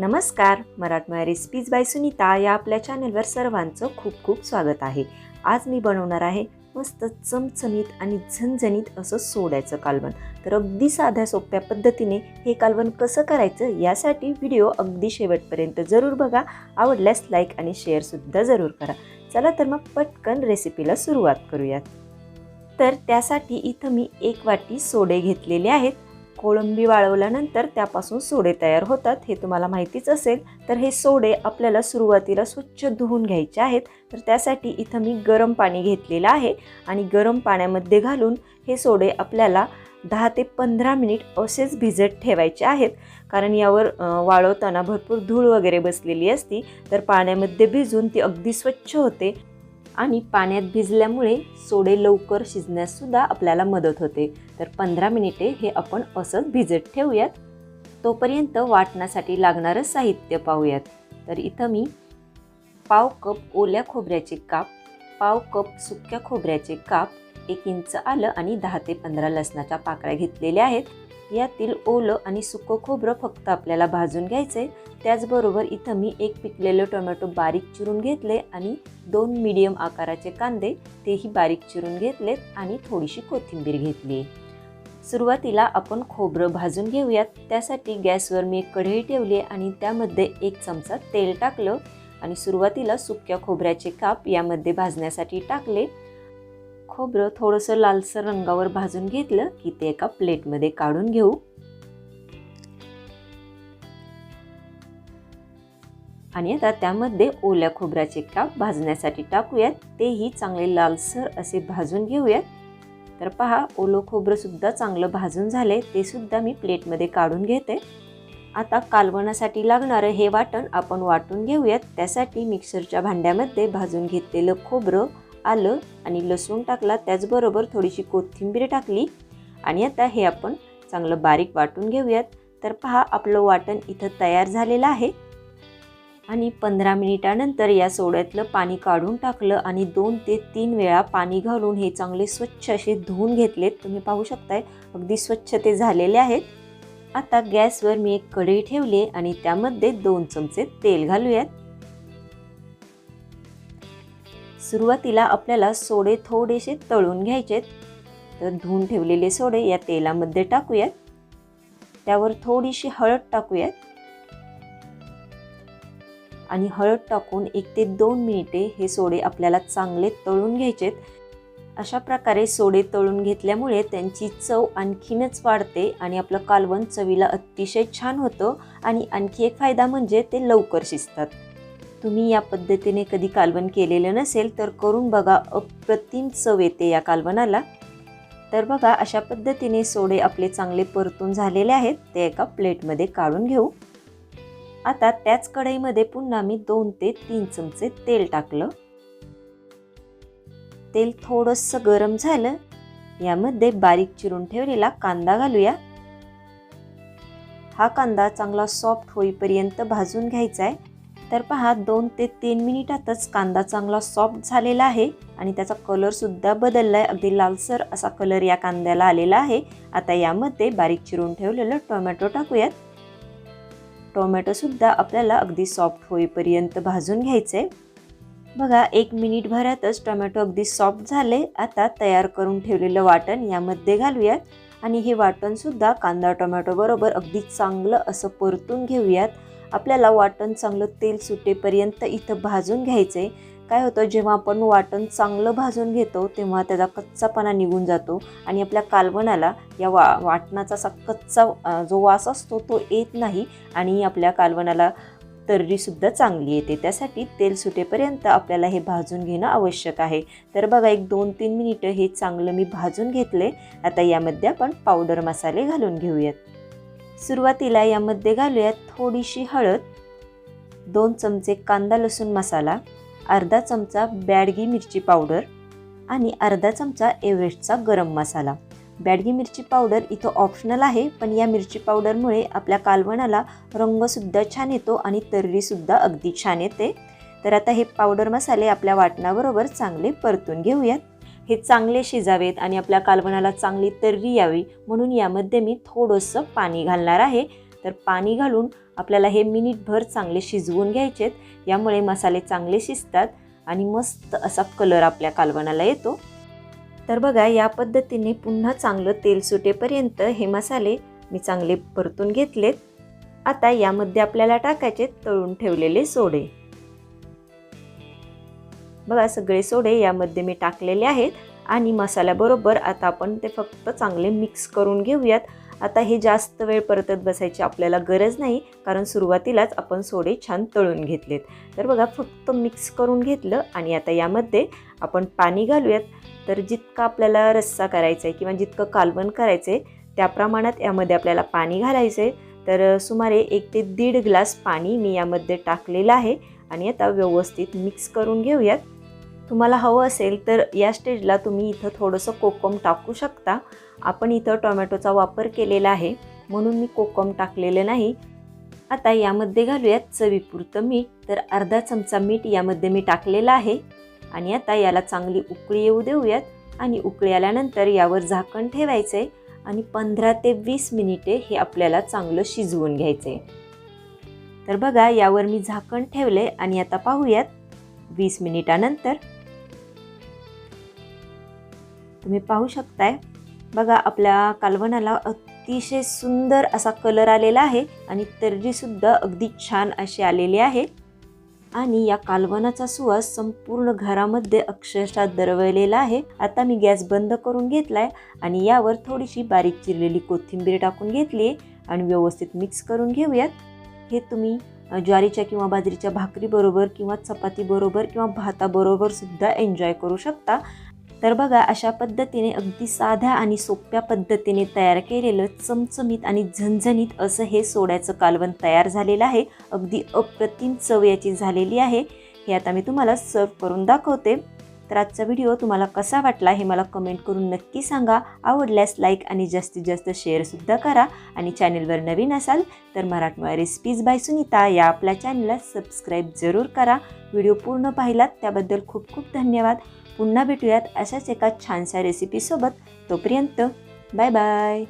नमस्कार मराठमोळ्या recipes bye Sunita या आपल्या चॅनलवर सर्वांचं खूप खूप स्वागत आहे. आज मी बनवणार आहे मस्त चमचमीत आणि झणझणीत असं सोड्याचं कालवण. तर अगदी साध्या सोप्या पद्धतीने हे कालवण कसं करायचं यासाठी व्हिडिओ अगदी शेवटपर्यंत जरूर बघा. आवडल्यास लाईक आणि शेअरसुद्धा जरूर करा. चला तर मग पटकन रेसिपीला सुरुवात करूयात. तर त्यासाठी इथं मी एक वाटी सोडे घेतलेले आहेत. कोळंबी वाळवल्यानंतर त्यापासून सोडे तयार होतात. हे तुम्हाला माहितीच असेल. तर हे सोडे आपल्याला सुरुवातीला स्वच्छ धुवून घ्यायचे आहेत. तर त्यासाठी इथं मी गरम पाणी घेतलेलं आहे. आणि गरम पाण्यामध्ये घालून हे सोडे आपल्याला दहा ते पंधरा मिनिट असेच भिजत ठेवायचे आहेत. कारण यावर वाळवताना भरपूर धूळ वगैरे बसलेली असती. तर पाण्यामध्ये भिजून ती अगदी स्वच्छ होते. आणि पाण्यात भिजल्यामुळे सोडे लवकर शिजण्याससुद्धा आपल्याला मदत होते. तर पंधरा मिनिटे हे आपण असंच भिजत ठेवूयात. तोपर्यंत वाटण्यासाठी लागणारं साहित्य पाहूयात. तर इथं मी पाव कप ओल्या खोबऱ्याचे काप पाव कप सुक्या खोबऱ्याचे काप एक इंच आलं आणि दहा ते पंधरा लसणाच्या पाकळ्या घेतलेल्या आहेत. यातील ओलं आणि सुकं खोबरं फक्त आपल्याला भाजून घ्यायचं आहे त्याचबरोबर इथं मी एक पिकलेलं टोमॅटो बारीक चिरून घेतले आणि दोन मिडियम आकाराचे कांदे तेही बारीक चिरून घेतलेत आणि थोडीशी कोथिंबीर घेतली. सुरुवातीला आपण खोबरं भाजून घेऊयात. त्यासाठी गॅसवर मी एक कढई ठेवली आणि त्यामध्ये एक चमचा तेल टाकलं आणि सुरुवातीला सुक्या खोबऱ्याचे काप यामध्ये भाजण्यासाठी टाकले. खोबरं थोडंसं लालसर रंगावर भाजून घेतलं की ते एका प्लेटमध्ये काढून घेऊ. आणि आता त्यामध्ये ओल्या खोबऱ्याचे काप भाजण्यासाठी टाकूयात. तेही चांगले लालसर असे भाजून घेऊयात. तर पहा ओलं खोबरंसुद्धा चांगलं भाजून झाले ते सुद्धा मी प्लेटमध्ये काढून घेते. आता कालवणासाठी लागणारं हे वाटण आपण वाटून घेऊयात. त्यासाठी मिक्सरच्या भांड्यामध्ये भाजून घेतलेलं खोबरं आलं आणि लसूण टाकला. त्याचबरोबर थोडीशी कोथिंबीर टाकली. आणि आता हे आपण चांगलं बारीक वाटून घेऊयात. तर पहा आपलं वाटण इथं तयार झालेलं आहे. आणि पंधरा मिनिटानंतर या सोड्यातलं पाणी काढून टाकलं आणि दोन ते तीन वेळा पाणी घालून हे चांगले स्वच्छ असे धुवून घेतलेत. तुम्ही पाहू शकताय अगदी स्वच्छ ते झालेले आहेत. आता गॅसवर मी एक कढई ठेवली आणि त्यामध्ये दोन चमचे तेल घालूयात. सुरुवातीला आपल्याला सोडे थोडेसे तळून घ्यायचेत. तर धुवून ठेवलेले सोडे या तेलामध्ये टाकूयात. त्यावर थोडीशी हळद टाकूयात. आणि हळद टाकून एक ते दोन मिनिटे हे सोडे आपल्याला चांगले तळून घ्यायचेत. अशा प्रकारे सोडे तळून घेतल्यामुळे त्यांची चव आणखीनच वाढते आणि आपलं कालवण चवीला अतिशय छान होतं आणि आणखी एक फायदा म्हणजे ते लवकर शिजतात. तुम्ही या पद्धतीने कधी कालवण केलेलं नसेल तर करून बघा अप्रतिम चव येते या कालवणाला. तर बघा अशा पद्धतीने सोडे आपले चांगले परतून झालेले आहेत. ते एका प्लेटमध्ये काढून घेऊ. आता त्याच कढईमध्ये पुन्हा मी दोन ते तीन चमचे तेल टाकलं. तेल थोडंसं गरम झालं. यामध्ये बारीक चिरून ठेवलेला कांदा घालूया. हा कांदा चांगला सॉफ्ट होईपर्यंत भाजून घ्यायचा आहे तर पहा दोन ते तीन मिनिटातच कांदा चांगला सॉफ्ट झालेला आहे आणि त्याचा कलरसुद्धा बदलला आहे अगदी लालसर असा कलर या कांद्याला आलेला आहे. आता यामध्ये बारीक चिरून ठेवलेलं टोमॅटो टाकूयात. टोमॅटोसुद्धा आपल्याला अगदी सॉफ्ट होईपर्यंत भाजून घ्यायचे. बघा एक मिनिटभरातच टोमॅटो अगदी सॉफ्ट झाले. आता तयार करून ठेवलेलं वाटण यामध्ये घालूयात. आणि हे वाटणसुद्धा कांदा टोमॅटोबरोबर अगदी चांगलं असं परतून घेऊयात. आपल्याला वाटण चांगलं तेल सुटेपर्यंत इथं भाजून घ्यायचे काय होतं जेव्हा आपण वाटण चांगलं भाजून घेतो तेव्हा त्याचा कच्चापणा निघून जातो आणि आपल्या कालवणाला या वा वाटणाचा असा कच्चा जो वास असतो तो येत नाही आणि आपल्या कालवणाला तर्रीसुद्धा चांगली येते. त्यासाठी तेल सुटेपर्यंत आपल्याला हे भाजून घेणं आवश्यक आहे. तर बघा एक दोन तीन मिनिटं हे चांगलं मी भाजून घेतले. आता यामध्ये आपण पावडर मसाले घालून घेऊयात. सुरुवातीला यामध्ये घालूयात थोडीशी हळद दोन चमचे कांदा लसूण मसाला अर्धा चमचा बॅडगी मिरची पावडर आणि अर्धा चमचा एव्हरेस्टचा गरम मसाला. बॅडगी मिरची पावडर इथं ऑप्शनल आहे पण या मिरची पावडरमुळे आपल्या कालवणाला रंगसुद्धा छान येतो आणि तर्रीसुद्धा अगदी छान येते. तर आता हे पावडर मसाले आपल्या वाटणाबरोबर चांगले परतून घेऊयात. हे चांगले शिजावेत आणि आपल्या कालवणाला चांगली तर्री यावी म्हणून यामध्ये मी थोडंसं पाणी घालणार आहे. तर पाणी घालून आपल्याला हे मिनिटभर चांगले शिजवून घ्यायचेत. यामुळे मसाले चांगले शिजतात आणि मस्त असा कलर आपल्या कालवणाला येतो. तर बघा या पद्धतीने पुन्हा चांगलं तेल सुटेपर्यंत हे मसाले मी चांगले परतून घेतलेत. आता यामध्ये आपल्याला टाकायचे तळून ठेवलेले सोडे. बघा सगळे सोडे यामध्ये मी टाकलेले आहेत आणि मसाल्याबरोबर आता आपण ते फक्त चांगले मिक्स करून घेऊयात. आता हे जास्त वेळ परतत बसायची आपल्याला गरज नाही कारण सुरुवातीलाच आपण सोडे छान तळून घेतलेत. तर बघा फक्त मिक्स करून घेतलं आणि आता यामध्ये आपण पाणी घालूयात. तर जितका आपल्याला रस्सा करायचा आहे किंवा जितकं कालवण करायचं आहे त्या प्रमाणात यामध्ये आपल्याला पाणी घालायचं आहे तर सुमारे एक ते दीड ग्लास पाणी मी यामध्ये टाकलेलं आहे आणि आता व्यवस्थित मिक्स करून घेऊयात. तुम्हाला हवं असेल तर या स्टेजला तुम्ही इथं थोडंसं कोकम टाकू शकता. आपण इथं टोमॅटोचा वापर केलेला आहे. म्हणून मी कोकम टाकलेलं नाही. आता यामध्ये घालूयात चवीपुरतं मीठ. तर अर्धा चमचा मीठ यामध्ये मी टाकलेलं आहे. आणि आता याला चांगली उकळी येऊ देऊयात. आणि उकळी आल्यानंतर यावर झाकण ठेवायचं आहे आणि पंधरा ते वीस मिनिटे हे आपल्याला चांगलं शिजवून घ्यायचं आहे तर बघा यावर मी झाकण ठेवले आणि आता पाहूयात वीस मिनिटानंतर तुम्ही पाहू शकताय. बघा आपल्या कालवणाला अतिशय सुंदर असा कलर आलेला आहे आणि तर्रीसुद्धा अगदी छान अशी आलेली आहे. आणि या कालवनाचा सुवास संपूर्ण घरामध्ये अक्षरशः दरवळलेला आहे. आता मी गॅस बंद करून घेतलाय आणि यावर थोडीशी बारीक चिरलेली कोथिंबीर टाकून घेतली आणि व्यवस्थित मिक्स करून घेऊयात. हे तुम्ही ज्वारीच्या किंवा बाजरीच्या भाकरीबरोबर किंवा चपातीबरोबर किंवा भाताबरोबर सुद्धा एन्जॉय करू शकता. तर बघा अशा पद्धतीने अगदी साध्या आणि सोप्या पद्धतीने तयार केलेलं चमचमीत आणि झणझणीत असं हे सोड्याचं कालवण तयार झालेलं आहे. अगदी अप्रतिम चव याची झालेली आहे. हे आता मी तुम्हाला सर्व करून दाखवते. तर आजचा व्हिडिओ तुम्हाला कसा वाटला हे मला कमेंट करून नक्की सांगा. आवडल्यास लाईक आणि जास्तीत जास्त शेअरसुद्धा करा. आणि चॅनेलवर नवीन असाल तर मराठमोळ्या रेसिपीज बाय सुनीता या आपल्या चॅनलला सबस्क्राईब जरूर करा. व्हिडिओ पूर्ण पाहिलात त्याबद्दल खूप खूप धन्यवाद. पुन्हा भेटूयात अशाच एका छानशा रेसिपीसोबत तोपर्यंत बाय बाय